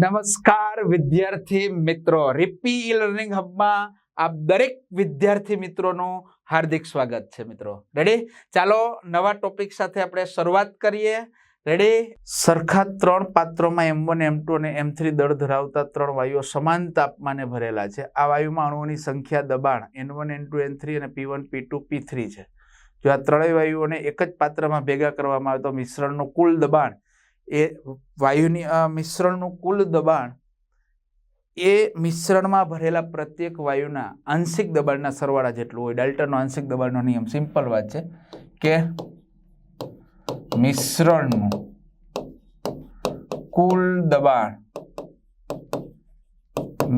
નમસ્કાર વિદ્યાર્થી મિત્રો. રિપી ઈ લર્નિંગ હબમાં આપ દરેક વિદ્યાર્થી મિત્રોનું હાર્દિક સ્વાગત છે મિત્રો. રેડી ચાલો નવા ટોપિક સાથે આપણે શરૂઆત કરીએ. રેડી સરખા ત્રણ પાત્રોમાં એમ વન એમ ટુ અને એમ થ્રી દળ ધરાવતા ત્રણ વાયુઓ સમાન તાપમાને ભરેલા છે. આ વાયુમાં અણુઓની સંખ્યા દબાણ N one N two N three અને P one P two P three છે. જો આ ત્રણેય વાયુઓને એક જ પાત્રમાં ભેગા કરવામાં આવે તો મિશ્રણનું કુલ દબાણ એ વાયુની મિશ્રણનું કુલ દબાણ એ મિશ્રણમાં ભરેલા પ્રત્યેક વાયુના આંશિક દબાણના સરવાળા જેટલું હોય. ડેલ્ટાનો આંશિક દબાણનો નિયમ સિમ્પલ વાત છે કે મિશ્રણનું કુલ દબાણ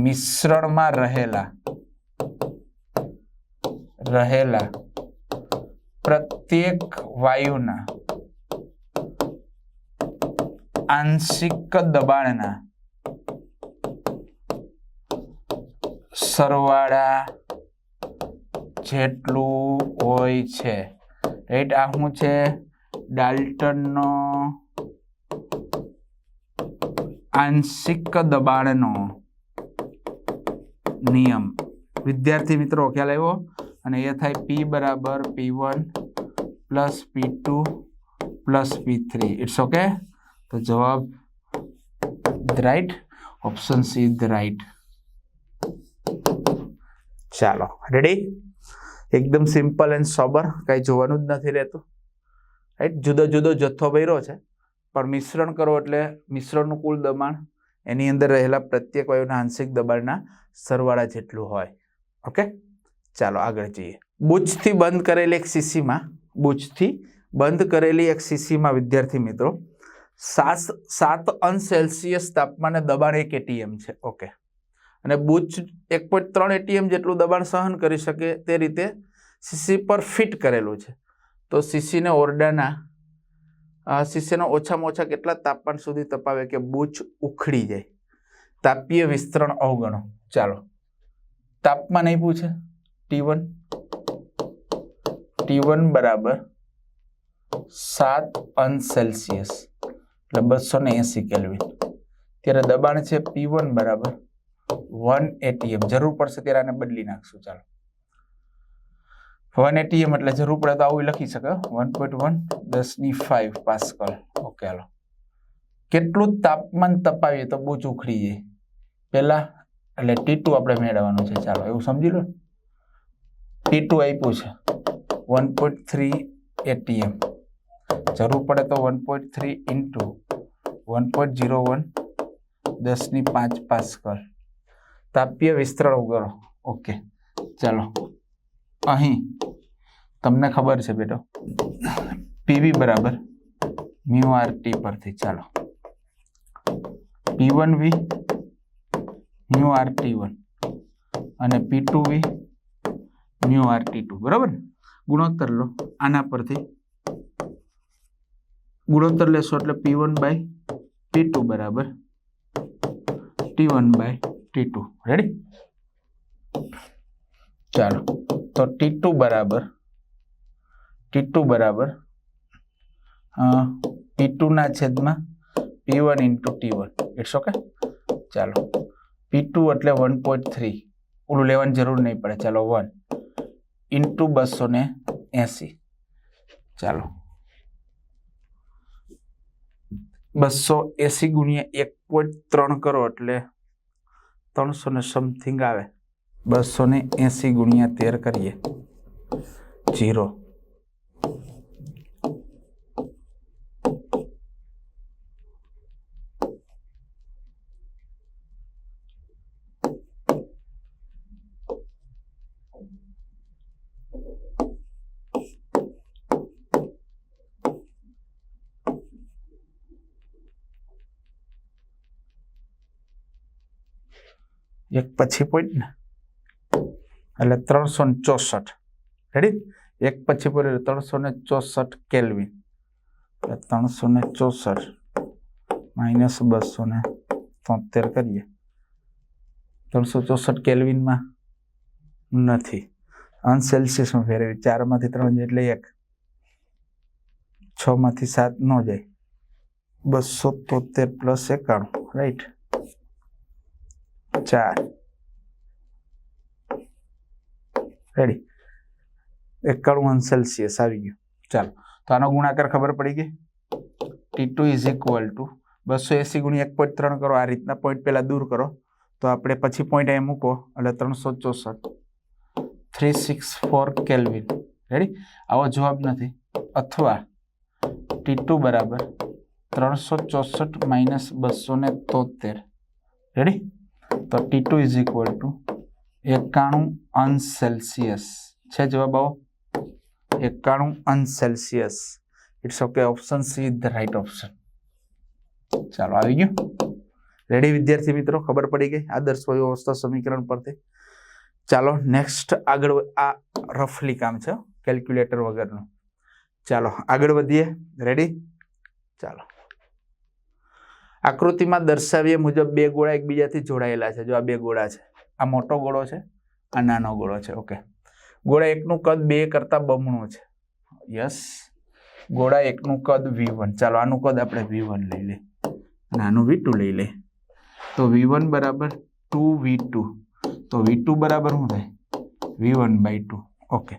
મિશ્રણમાં રહેલા રહેલા પ્રત્યેક વાયુના આંશિક દબાણના. સરવાળા જેટલું હોય છે. રાઈટ આ શું છે? ડાલ્ટનનો આંશિક દબાણનો નિયમ. વિદ્યાર્થી મિત્રો, ખ્યાલ આવ્યો? અને એ થાય પી બરાબર P one plus P two plus P three it's okay તો જવાબ right, option C the right. ચાલો, રેડી? એકદમ સિમ્પલ એન્ડ સોબર, કાંઈ જોવાનું જ નથી રહેતું. રાઈટ, જુદો જુદો જથ્થો ભર્યો છે, પણ મિશ્રણ કરો એટલે મિશ્રણનું કુલ દબાણ એની અંદર રહેલા પ્રત્યેક વાયુના આંશિક દબાણના સરવાળા જેટલું હોય. ઓકે? ચાલો, આગળ જઈએ. બુચથી બંધ કરેલી એક સીસીમાં બુચથી બંધ કરેલી એક સીસીમાં વિદ્યાર્થી મિત્રો સાત સાત અંશ સેલ્સિયસ તાપમાને દબાણ એક એટીએમ છે. ઓકે. અને બુચ એક પોઈન્ટ ત્રણ એટીએમ જેટલું દબાણ સહન કરી શકે તે રીતે સીસી પર ફિટ કરેલું છે. તો સીસીને ઓરડાના સીસીનો ઓછામાં ઓછા કેટલા તાપમાન સુધી તપાવે કે બુચ ઉખડી જાય? તાપીય વિસ્તરણ અવગણો. ચાલો. તાપમાન આપ્યું છે. ટી વન ટી વન બરાબર સાત અંશ સેલ્સિયસ. એટલે બસો ને એસી કેલ્વિન ત્યારે દબાણ છે પી વન બરાબર. વન એટીએમ જરૂર પડશે ત્યારે આને બદલી નાખશું. ચાલો. વન એટીએમ એટલે જરૂર પડે તો આવું લખી શકે. વન પોઈન્ટ વન દસની ફાઈવ પાસ્કલ ઓકે હાલો. કેટલું તાપમાન તપાવીએ તો બહુ ઉખડી જાય. પેલા એટલે ટુ આપણે મેળવવાનું છે. ચાલો, એવું સમજી લો. ટી ટુ આપ્યું છે. વન પોઈન્ટ થ્રી એટીએમ જરૂર પડે તો one point three into one point zero one દસની પાંચ પાસ્કલ તાપીય વિસ્તરણ કરો ઓકે ચાલો. અહીં, તમને ખબર છે બેટો પીવી બરાબર મ્યુ આર ટી પરથી, ચાલો. P one V mu R T one અને P two V mu R T two બરાબર? ગુણોત્તર લો, આના પરથી ગુણોત્તર લેશો એટલે P one by T two બરાબર. T one by T two ready ચાલો. તો ટી ટુ બરાબર. ટી ટુ બરાબર. પી ટુના છેદમાં P one into T one it's okay ચાલો. પી ટુ એટલે વન પોઈન્ટ થ્રી ઓલું લેવાની જરૂર નહીં પડે. ચાલો વન ઇન્ટુ બસો ને એંસી. ચાલો. બસો એસી ગુણ્યા એક પોઈન્ટ ત્રણ કરો એટલે ત્રણસો ને સમથિંગ આવે. બસો ને એસી ગુણ્યા તેર કરીએ. જીરો એક પછી પોઈન્ટ ને. એટલે ત્રણસો ને ચોસઠ. રેડી એક પછી પોઈન્ટ ત્રણસો ને ચોસઠ કેલ્વિન ત્રણસો ને ચોસઠ માઇનસ બસો ને તોતેર કરીએ. ત્રણસો ચોસઠ કેલ્વિનમાં નથી. અંશ સેલ્સિયસમાં ફેરવી ચારમાંથી ત્રણ એટલે એક. છ માંથી સાત ન જાય. બસો તોતેર પ્લસ એકાણું. રાઈટ ચાર રેડી એકાણું અંશ સેલ્સિયસ આવી ગયું. ચાલો. તો આનો ગુણાકાર ખબર પડી ગઈ? T two is equal to બસો એસી ગુણ્યા એક પોઈન્ટ ત્રણ કરો. આ રીતના પોઈન્ટ પહેલાં દૂર કરો. તો આપણે પછી પોઈન્ટ અહીં મૂકો. એટલે ત્રણસો ચોસઠ. Three six four kelvin ready આવો જવાબ નથી. અથવા ટી ટુ બરાબર ત્રણસો ચોસઠ માઇનસ બસો ને તોતેર. રેડી તો T two is equal to એકાણું અંશ સેલ્સિયસ છે જવાબ આવો? એકાણું અંશ Celsius it's okay option C the right option ચાલો, આવી ગયું. રેડી વિદ્યાર્થી મિત્રો? ખબર પડી ગઈ? આદર્શ વાયુ અવસ્થા સમીકરણ પરથી. ચાલો નેક્સ્ટ આગળ આ રફલી કામ છે કેલ્ક્યુલેટર વગરનું. ચાલો, આગળ વધીએ. રેડી ચાલો. આકૃતિમાં દર્શાવ્યા મુજબ બે ગોળા એકબીજાથી જોડાયેલા છે. જો આ બે ગોળા છે, આ મોટો ગોળો છે, આ નાનો ગોળો છે. ઓકે. ગોળા એકનું કદ બે કરતાં બમણું છે. યસ. ગોળા એકનું કદ વી વન. ચાલો, આનું કદ આપણે વી વન લઈ લઈએ. અને આનું વી લઈ લઈએ. તો વી વન બરાબર ટુ વી ટુ. તો વી બરાબર શું થાય? V one by two. Okay.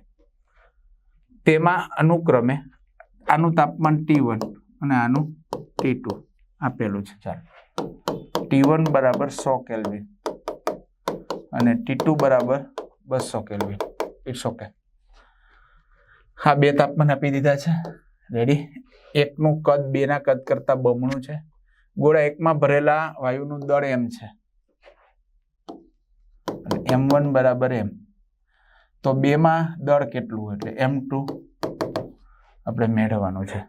તેમાં અનુક્રમે આનું તાપમાન ટી વન અને આનું ટી ટુ. આપેલું છે. ચાલો. ટી વન બરાબર સો કેલ્વિન અને ટી ટુ બરાબર બસો કેલ્વિન ઇટ્સ ઓકે હા બે તાપમાન આપી દીધા છે. રેડી એકનું કદ બેના કદ કરતાં બમણું છે. ગોળા એકમાં ભરેલા વાયુનું દળ એમ છે. એમ વન બરાબર એમ. તો બેમાં દળ કેટલું એટલે એમ ટુ આપણે મેળવવાનું છે.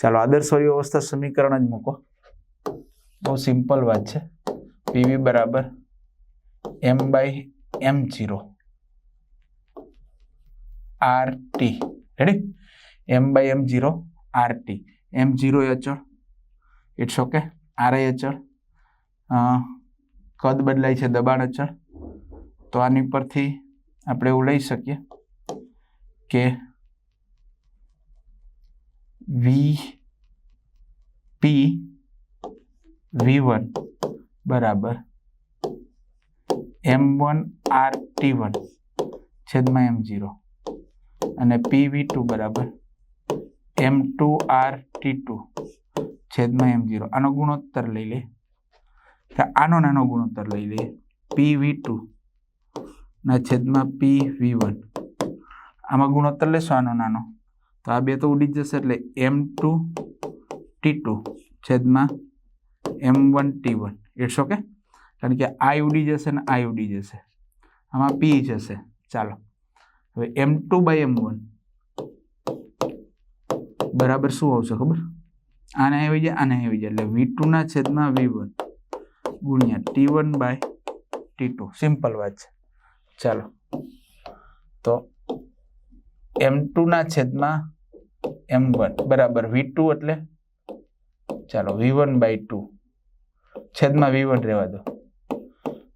ચાલો, આદર્શ વાયુ અવસ્થા સમીકરણ જ મૂકો. બહુ સિમ્પલ વાત છે. પીવી બરાબર M by M zero R T ready M by M zero R T M zero એ અચળ. ઇટ્સ ઓકે આર એ અચળ. કદ બદલાય છે, દબાણ અચળ. તો આની પરથી આપણે એવું લઈ શકીએ કે વી, પી, વી વન. બરાબર. M one, R, T one. છેદમાં એમ જીરો અને પી વી ટુ, બરાબર. M two, R, T two. છેદમાં એમ જીરો આનો ગુણોત્તર લઈ લે. આનો નાનો ગુણોત્તર લઈ લઈએ પી વી ટુ. ના છેદમાં પી વી વન. આમાં ગુણોત્તર લેશો આનો નાનો. તો આ બે તો ઉડી જશે એટલે એમ ટુ ટી ટુ છેદમાં M one T one it's okay કારણ કે આઈ ઉડી જશે ને આઈ ઉડી જશે. આમાં પી જશે. ચાલો. હવે M two by M one બરાબર શું આવશે ખબર? આને આવી જાય, આને આવી જાય. એટલે વી ટુના છેદમાં વી વન ગુણ્યા T one by T two simple વાત છે. ચાલો. તો એમ ટુના છેદમાં એમ વન. બરાબર વી ટુ એટલે? ચાલો વી વન બાય ટુ. છેદમાં વી વન રહેવા દો.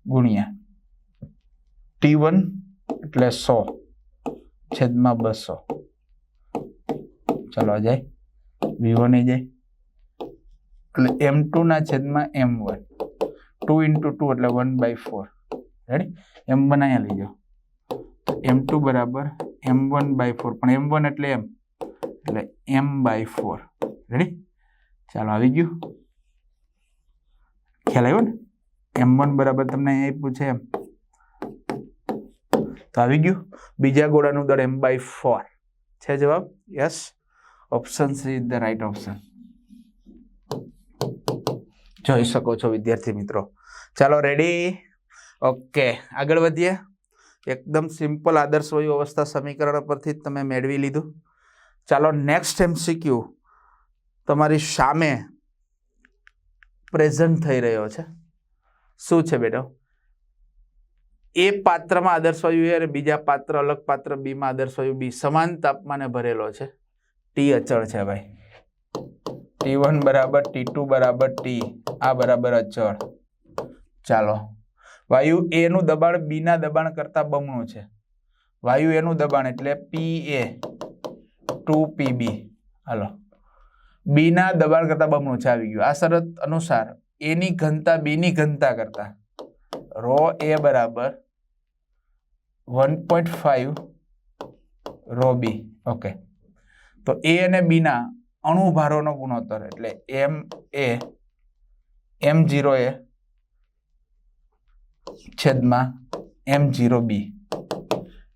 ગુણ્યા. ટી વન એટલે સો. છેદમાં બસો. ચાલો, આ જાય. વી વન એ જાય. એટલે એમ ટુના છેદમાં M one. Two into two એટલે one by four. Ready M one અહીંયા લઈ જાઓ. એમ ટુ બરાબર એમ વન બાય ફોર. પણ એમ વન એટલે એમ? એટલે એમ બાય ફોર રેડી ચાલો આવી ગયું. ખ્યાલ આવ્યો ને? એમ વન બરાબર તમને અહીંયા આપ્યું એમ. તો આવી ગયું. બીજા ગોળાનું દળ એમ બાય ફોર છે જવાબ? Yes option C is the right option જોઈ શકો છો વિદ્યાર્થી મિત્રો. ચાલો રેડી ઓકે આગળ વધીએ. એકદમ સિમ્પલ આદર્શ વાયુ અવસ્થા સમીકરણ પરથી જ તમે મેળવી લીધું. ચાલો નેક્સ્ટ એમસીક્યુ તમારી સામે પ્રેઝન્ટ થઈ રહ્યો છે. શું છે બેટો? એ પાત્રમાં આદર્શ વાયુ એ અને બીજા પાત્ર અલગ પાત્ર બીમાં આદર્શ બી સમાન તાપમાને ભરેલો છે. ટી અચળ છે ભાઈ. ટી વન બરાબર ટી ટુ બરાબર ટી આ બરાબર અચળ. ચાલો. વાયુ એનું દબાણ બીના દબાણ કરતાં બમણું છે. વાયુ એનું દબાણ એટલે પી એ ટુ પી બી. હાલો. બીના દબાણ કરતા બમણું છે આવી ગયું. આ શરત અનુસાર એની ઘનતા બીની ઘનતા કરતા રો એ બરાબર one point five rho B okay તો એ અને બીના અણુભારોનો ગુણોત્તર એટલે એમ એ એમ જીરો એ છેદમાં એમ જીરો બી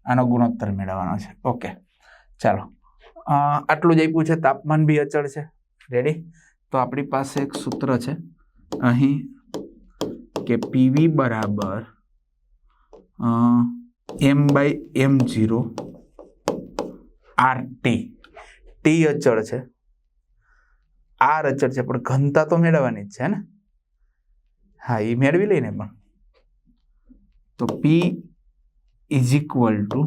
આનો ગુણોત્તર મેળવવાનો છે. ઓકે ચાલો. આટલું જ આપ્યું છે. તાપમાન બી અચળ છે. રેડી તો આપણી પાસે એક સૂત્ર છે. અહીં કે પીવી બરાબર M by M zero R T T અચળ છે. આર અચળ છે, પણ ઘનતા તો મેળવવાની જ છે ને? હા એ મેળવી લઈને પણ. તો P is equal to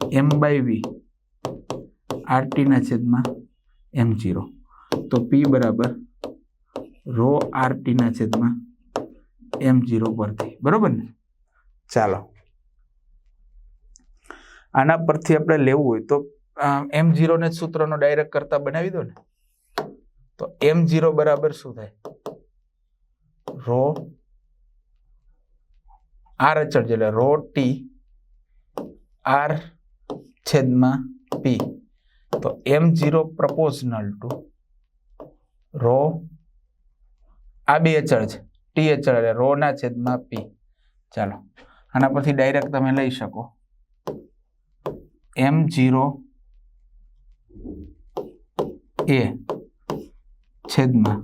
M by V R ટીના છેદમાં એમ જીરો તો પી બરાબર રો આર ટીના છેદમાં એમ જીરો પરથી. બરાબર ને? ચાલો. આના પરથી આપણે લેવું હોય તો એમ જીરોને સૂત્રનો ડાયરેક્ટ કરતા બનાવી દો ને. તો એમ જીરો બરાબર શું થાય? રો આર અચળ એટલે રો ટી આર છેદમાં પી તો M zero proportional to rho આ બે અચળ છે. ટી અચળ એટલે રો ના છેદમાં પી ચાલો. આના પરથી ડાયરેક્ટ તમે લઈ શકો. એમ જીરો એ છેદમાં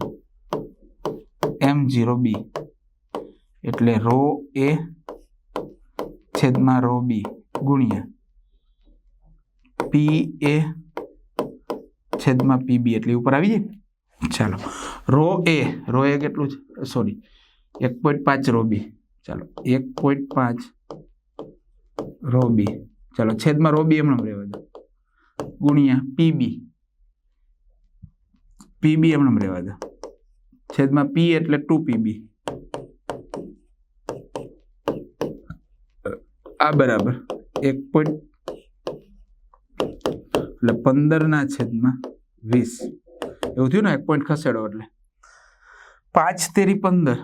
એમ જીરો બી એટલે રો એ છેદમાં રો બી ગુણ્યા પી એ છેદમાં પી બી એટલે ઉપર આવી જાય? ચાલો. રો એ રો એ કેટલું છે? સોરી. એક પોઈન્ટ પાંચ રો બી. ચાલો. એક પોઈન્ટ પાંચ રો બી. ચાલો, છેદમાં રો બી એમણે રહેવા દો. ગુણ્યા પીબી પીબી એમણે રહેવા દો. છેદમાં પી એટલે ટુ પીબી આ બરાબર. એક પોઈન્ટ એટલે પંદરના છેદમાં વીસ. એવું થયું ને? એક પોઈન્ટ ખસેડો એટલે. પાંચ તેરી પંદર.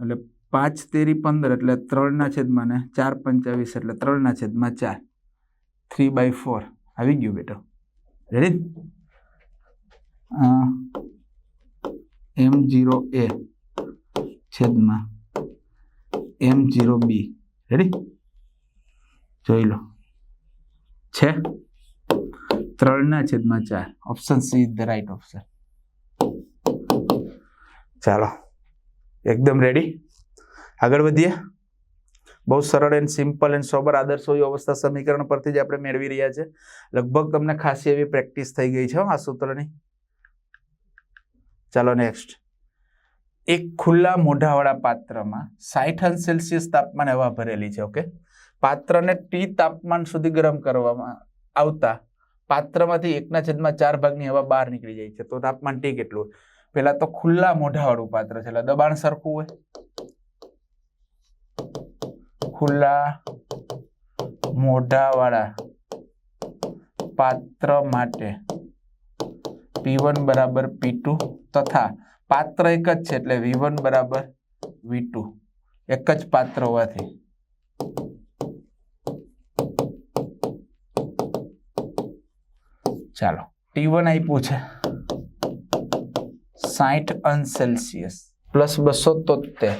એટલે પાંચ તેરી પંદર એટલે ત્રણના છેદમાં ને ચાર પંચાવીસ એટલે ત્રણના છેદમાં ચાર. થ્રી બાય ફોર આવી ગયું બેટો. રેડી એમ જીરો એ છેદમાં એમ જીરો બી રેડી જોઈ લો. છે? ત્રણના છેદમાં ચાર. Option C the right option ચાલો, એકદમ રેડી આગળ વધીએ. બહુ સરળ એન્ડ સિમ્પલ એન્ડ સોબર આદર્શ વાયુ અવસ્થા સમીકરણ પરથી જ આપણે મેળવી રહ્યા છે. લગભગ તમને ખાસી એવી પ્રેક્ટિસ થઈ ગઈ છે આ સૂત્રની. ચાલો નેક્સ્ટ એક ખુલ્લા મોઢાવાળા પાત્રમાં સાઠ અંશ સેલ્સિયસ તાપમાન હવા ભરેલી છે ઓકે પાત્રને ટી તાપમાન સુધી ગરમ કરવામાં આવતા પાત્રમાંથી એકના છેદમાં ચાર ભાગની હવા બહાર નીકળી જાય છે. તો તાપમાન ટી કેટલું પેલા તો ખુલ્લા મોઢાવાળું પાત્ર છે. એટલે દબાણ સરખું હોય? ખુલ્લા મોઢાવાળા પાત્ર માટે પી વન બરાબર પી ટુ તથા પાત્ર એક જ છે એટલે વી વન બરાબર વી ટુ. એક જ પાત્ર હોવાથી. ચાલો ટી વન આપ્યું છે. સાઠ અંશ સેલ્સિયસ પ્લસ બસો તોતેર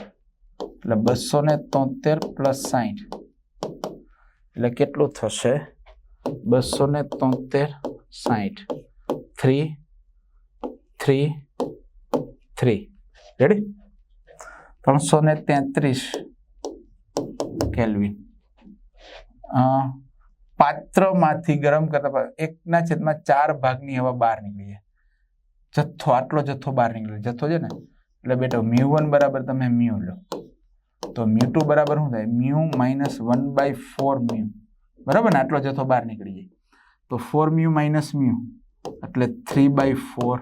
એટલે બસો ને તોતેર પ્લસ સાઠ એટલે કેટલું થશે? બસો ને તોતેર સાઠ થ્રી થ્રી થ્રી. રેડી ત્રણસો ને તેત્રીસ કેલ્વિન. પાત્રમાંથી ગરમ કરતા એકના છેદમાં ચાર ભાગની હવા બહાર નીકળી જાય. જથ્થો, આટલો જથ્થો બહાર નીકળે જથ્થો છે ને? એટલે બેટા, મ્યુ વન બરાબર તમે મ્યુ લો. તો મ્યુ ટુ બરાબર શું થાય? Mu minus one by four mu. બરાબર ને? આટલો જથ્થો બહાર નીકળી જાય. તો ફોર મ્યુ માઇનસ મ્યુ. એટલે થ્રી બાય ફોર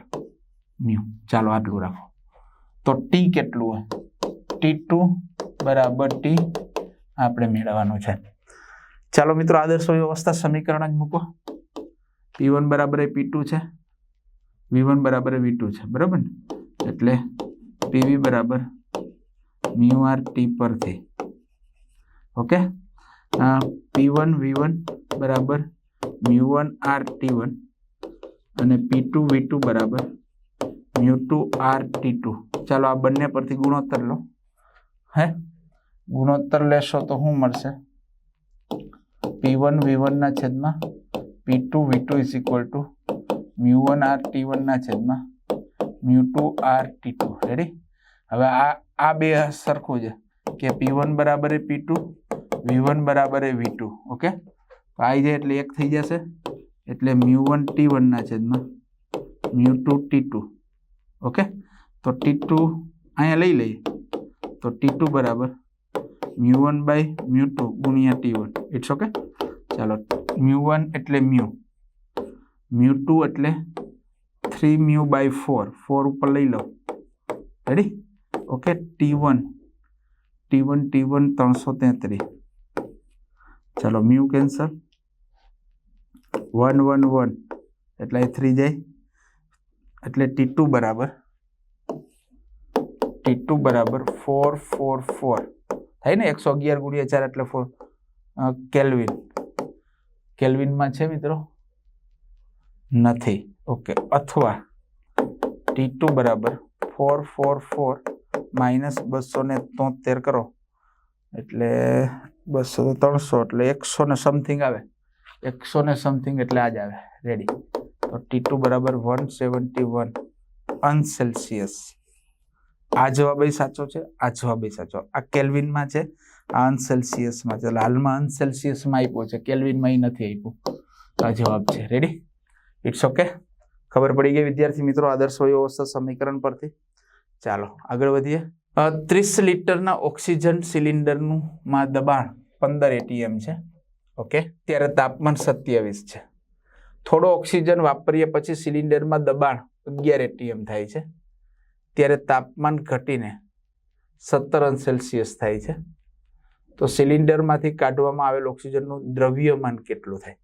મ્યુ. ચાલો આટલું રાખો. તો ટી કેટલું હોય? ટી ટુ બરાબર ટી આપણે મેળવવાનું છે. ચાલો મિત્રો, આદર્શ વ્યવસ્થા સમીકરણ જ મૂકો. પી વન બરાબર એ પી ટુ છે. વી વન બરાબર વી ટુ છે. બરાબર ને? એટલે પીવી બરાબર મ્યુ આર ટી પરથી. Okay? P one V one બરાબર mu one R T one અને પી ટુ વી ટુ બરાબર mu two R T two ચાલો આ બંને પરથી ગુણોત્તર લો. હે? ગુણોત્તર લેશો તો શું મળશે? પી વન વી વનના છેદમાં P two V two is equal to mu one R T વનના છેદમાં mu two R T two ready હવે આ આ બે સરખું છે કે પી વન બરાબર એ પી ટુ વી વન બરાબર એ વી ટુ ઓકે આવી જાય એટલે એક થઈ જશે. એટલે મ્યુ વન ટી વનના છેદમાં mu two T two okay તો ટી ટુ અહીંયા લઈ લઈએ. તો ટી ટુ બરાબર mu one by mu two ગુણ્યા ટી વન ઇટ્સ ઓકે ચાલો મ્યુ વન એટલે મ્યુ મ્યુ ટુ એટલે three mu by four four ઉપર લઈ લો ready okay T one T one T one ત્રણસો તેત્રીસ ચાલો mu cancel one one one એટલે એ થ્રી જાય એટલે ટી ટુ બરાબર ટી ટુ બરાબર ફોર ફોર ફોર થાય ને એકસો અગિયાર ગુણ્યા ચાર એટલે ફોર કેલ્વિન કેલ્વિનમાં છે મિત્રો? નથી. ઓકે. અથવા ટી ટુ બરાબર. ફોર ફોર ફોર માઇનસ બસો ને તોતેર કરો. એટલે બસો ત્રણસો, એટલે એકસો ને સમથિંગ આવે. એકસો ને સમથિંગ એટલે આ જ આવે. રેડી તો ટી ટુ બરાબર વન સેવન્ટી વન અનસેલ્સિયસ આ જવાબ સાચો છે? આ જવાબ સાચો. આ કેલ્વિનમાં છે? આ અનસેલ્સિયસમાં છે હાલમાં અનસેલ્સિયસમાં આપ્યો છે. કેલ્વિનમાં નથી આપ્યું. આ જવાબ છે. રેડી ઇટ્સ ઓકે ખબર પડી ગઈ વિદ્યાર્થી મિત્રો? આદર્શ વાયુ અવસ્થા સમીકરણ પરથી? ચાલો, આગળ વધીએ. ત્રીસ લીટરના ઓક્સિજન સિલિન્ડરનું માં દબાણ પંદર એટીએમ છે. ઓકે ત્યારે તાપમાન સત્યાવીસ છે. થોડો ઓક્સિજન વાપરીએ પછી સિલિન્ડરમાં દબાણ અગિયાર એટીએમ થાય છે. ત્યારે તાપમાન ઘટીને સત્તર અંશ સેલ્સિયસ થાય છે. તો સિલિન્ડરમાંથી કાઢવામાં આવેલ ઓક્સિજનનું દ્રવ્યમાન કેટલું થાય?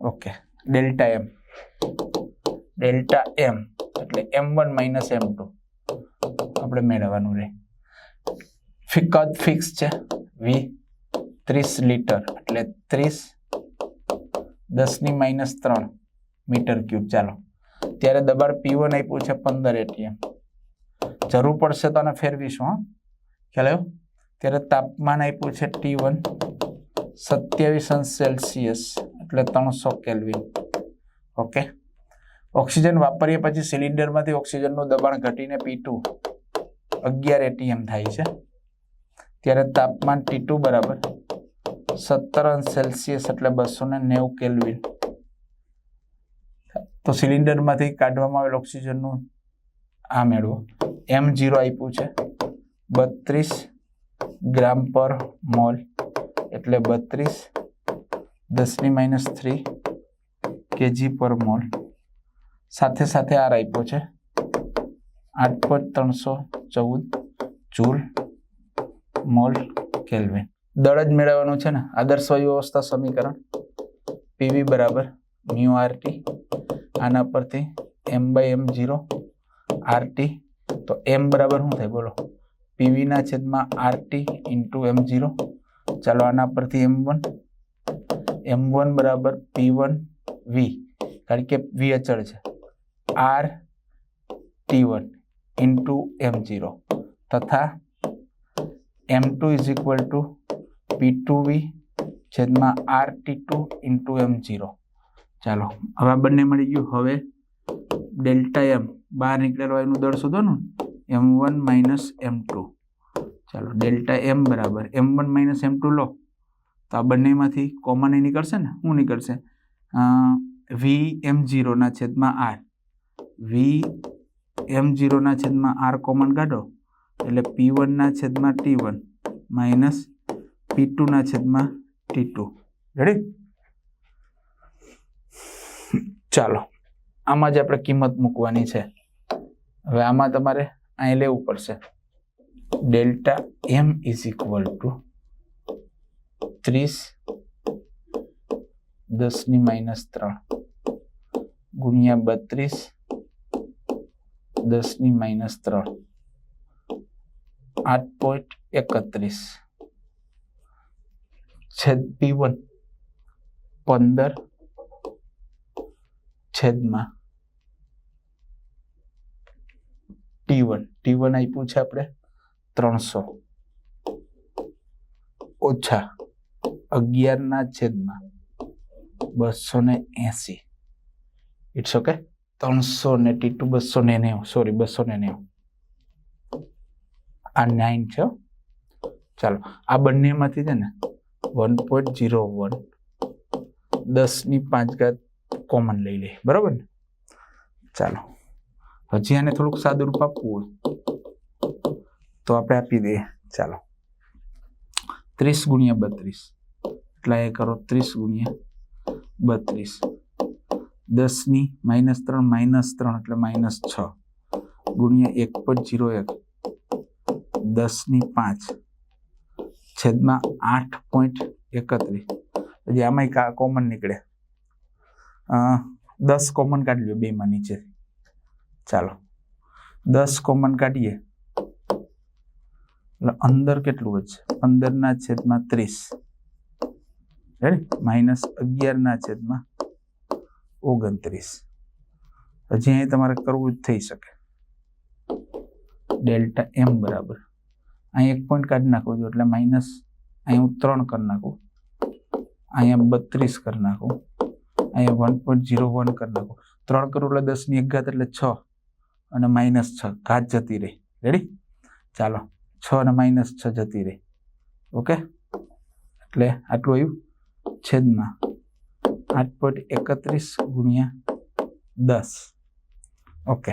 Okay. Delta M. Delta M. એટલે M one minus M two. આપણે મેળવવાનું રહે. કદ ફિક્સ છે. વી ત્રીસ લીટર. એટલે ત્રીસ દસની માઇનસ ત્રણ મીટર ક્યુબ. ચાલો. ત્યારે દબાણ પી વન આપ્યું છે પંદર એટીએમ. જરૂર પડશે તો આને ફેરવીશું, હા. ખ્યાલ આવ્યો? ત્યારે તાપમાન આપ્યું છે ટી વન સત્યાવીસ અંશ સેલ્સિયસ, એટલે ત્રણસો કેલ્વિન. ઓકે? ઓક્સિજન વાપરીએ પછી સિલિન્ડરમાંથી ઓક્સિજનનું દબાણ ઘટીને પી ટુ અગિયાર એટીએમ થાય છે. ત્યારે તાપમાન ટી ટુ બરાબર સત્તર અંશ સેલ્સિયસ, એટલે બસો ને નેવું કેલ્વિન. તો સિલિન્ડરમાંથી કાઢવામાં આવેલ ઓક્સિજનનું આ મેળવો. એમ જીરો આપ્યું છે, બત્રીસ ગ્રામ પર મોલ એટલે બત્રીસ, દસની માઇનસ થ્રી કેજી પર મોલ. સાથે સાથે આર આપ્યો છે. આઠ પોઈન્ટ ત્રણસો ચૌદ, જૂલ, મોલ, કેલ્વિન. દળ જ મેળવવાનું છે ને? આદર્શ વાયુ અવસ્થા સમીકરણ. પીવી બરાબર મ્યુ આરટી આના પરથી M by M zero R T તો એમ બરાબર શું થાય? બોલો. પીવીના છેદમાં આરટી ઇન્ટુ એમ જીરો. ચાલો આના પરથી એમ વન. એમ વન બરાબર પી વન વી. કારણ કે વી અચળ છે. R T one into M zero. તથા M two is equal to P two V છેદમાં R T two into M zero. ચાલો, હવે આ બંને મળી ગયું. હવે ડેલ્ટા એમ બહાર નીકળેલો એનું દળ શોધવાનું. M one minus M two. ચાલો, ડેલ્ટા એમ બરાબર. M one minus M two લો. તો આ બંનેમાંથી કોમન એ નીકળશે ને? શું નીકળશે. વી એમ જીરોના છેદમાં આર વી એમ જીરોના છેદમાં આર કોમન કાઢો. એટલે પી વનના છેદમાં ટી વન માઇનસ પી ટુના છેદમાં ટી ટુ રેડી ચાલો. આમાં જ આપણે કિંમત મૂકવાની છે. હવે આમાં તમારે અહીં લેવું પડશે. Delta M is equal to ત્રીસ દસની માઇનસ ત્રણ ગુણ્યા બત્રીસ દસની માઇનસ ત્રણ આઠ પોઈન્ટ એકત્રીસ. છેદ પી વન પંદર છેદમાં ટી વન ટી વન આપ્યું છે આપણે ત્રણસો. ઓછા અગિયારના છેદમાં બસો ને એસી. ઇટ્સ ઓકે ત્રણસો ને ટી ટુ બસો ને નેવું. સોરી બસો ને નેવું. આ નાઇન છે. ચાલો, આ બંનેમાંથી છે ને વન પોઈન્ટ જીરો વન દસની પાંચ ઘાત કોમન લઈ લે બરાબર ને? ચાલો. હજી આને થોડુંક સાદુરૂપ આપવું હોય. તો આપણે આપી દઈએ. ચાલો. ત્રીસ ગુણ્યા બત્રીસ. એટલે એ કરો ત્રીસ ગુણ્યા બત્રીસ. દસની માઇનસ ત્રણ માઇનસ ત્રણ, એટલે માઇનસ છ. ગુણ્યા એક પોઈન્ટ જીરો એક. દસની પાંચ. છેદમાં આઠ પોઈન્ટ એકત્રીસ. હજી આમાંય કોમન નીકળે. દસ કોમન કાઢી લો બેમાં નીચે. ચાલો દસ કોમન કાઢીએ એટલે અંદર કેટલું વધશે પંદરના છેદમાં ત્રીસ રેડી માઇનસ અગિયારના છેદમાં ઓગણત્રીસ હજી અહીં તમારે કરવું જ થઈ શકે ડેલ્ટા એમ બરાબર અહીં એક પોઈન્ટ કાઢી નાખો છો એટલે માઇનસ અહીં હું ત્રણ કરી નાખું અહીંયા બત્રીસ કરી નાખું અહીંયા વન પોઈન્ટ ઝીરો વન કરી નાખું ત્રણ કરું એટલે દસની એક ઘાત એટલે છ અને માઇનસ છ, ઘાત જતી રહી. રેડી ચાલો, છ અને માઇનસ છ જતી રહી. ઓકે એટલે આટલું આવ્યું. છેદમાં આઠ પોઈન્ટ એકત્રીસ ગુણ્યા દસ. ઓકે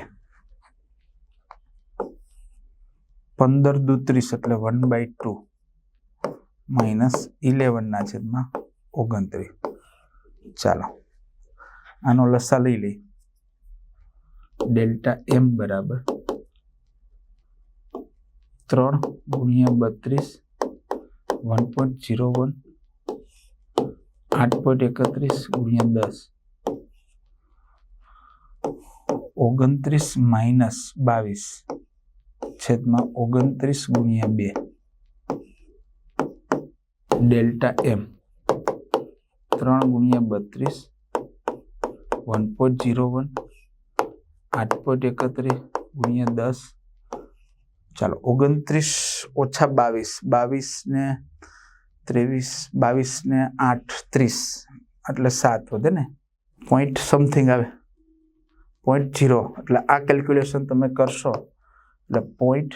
પંદર દુ ત્રીસ એટલે વન બાય ટુ માઇનસ ઇલેવનના છેદમાં ઓગણત્રીસ. ચાલો. આનો લસા લઈ લઈ ડેલ્ટા એમ બરાબર. ત્રણ ગુણ્યા બત્રીસ, વન પોઈન્ટ જીરો વન, આઠ પોઈન્ટ એકત્રીસ ગુણ્યા દસ. ઓગણત્રીસ માઇનસ બાવીસ, છેદમાં ઓગણત્રીસ ગુણ્યા બે. Delta M. ત્રણ ગુણ્યા બત્રીસ, વન પોઈન્ટ જીરો વન આઠ પોઈન્ટ એકત્રીસ ગુણ્યા દસ. ચાલો, ઓગણત્રીસ ઓછા બાવીસ. બાવીસ ને ત્રેવીસ, બાવીસ ને આઠ, ત્રીસ. એટલે સાત વધે ને? પોઈન્ટ સમથિંગ આવે. પોઈન્ટ જીરો એટલે આ કેલ્ક્યુલેશન તમે કરશો. એટલે point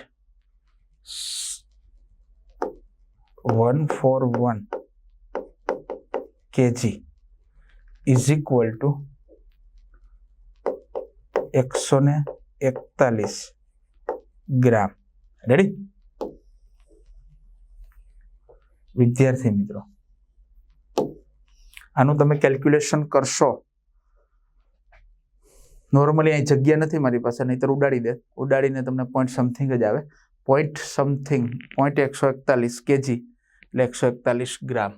one four one KG is equal to એકસો ને એકતાલીસ ગ્રામ. રેડી વિદ્યાર્થી મિત્રો, આનું તમે કેલ્ક્યુલેશન કરશો. નોર્મલી અહીં જગ્યા નથી મારી પાસે, નહીતર ઉડાડી દે. ઉડાડીને તમને પોઈન્ટ સમથિંગ જ આવે. પોઈન્ટ સમથિંગ પોઈન્ટ એકસો એકતાલીસ કેજી એટલે એકસો એકતાલીસ gram.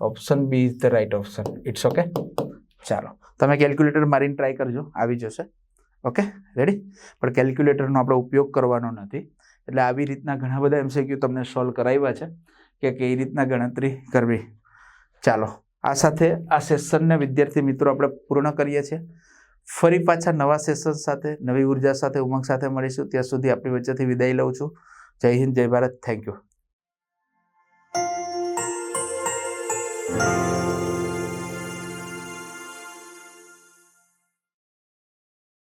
Option B is the right option it's okay ચાલો, તમે કેલ્ક્યુલેટર મારીને ટ્રાય કરજો, આવી જશે. ઓકે રેડી પણ કેલ્ક્યુલેટરનો આપણે ઉપયોગ કરવાનો નથી. એટલે આવી રીતના ઘણા બધા એમસીક્યુ તમને સોલ્વ કરાવ્યા છે કે કઈ રીતના ગણતરી કરવી. ચાલો, આ સાથે આ સેશનને વિદ્યાર્થી મિત્રો આપણે પૂર્ણ કરીએ છીએ. ફરી પાછા નવા સેશન સાથે, નવી ઊર્જા સાથે, ઉમંગ સાથે મળીશું. ત્યાં સુધી આપણી વચ્ચેથી વિદાય લઉં છું. જય હિન્દ, જય ભારત. Thank you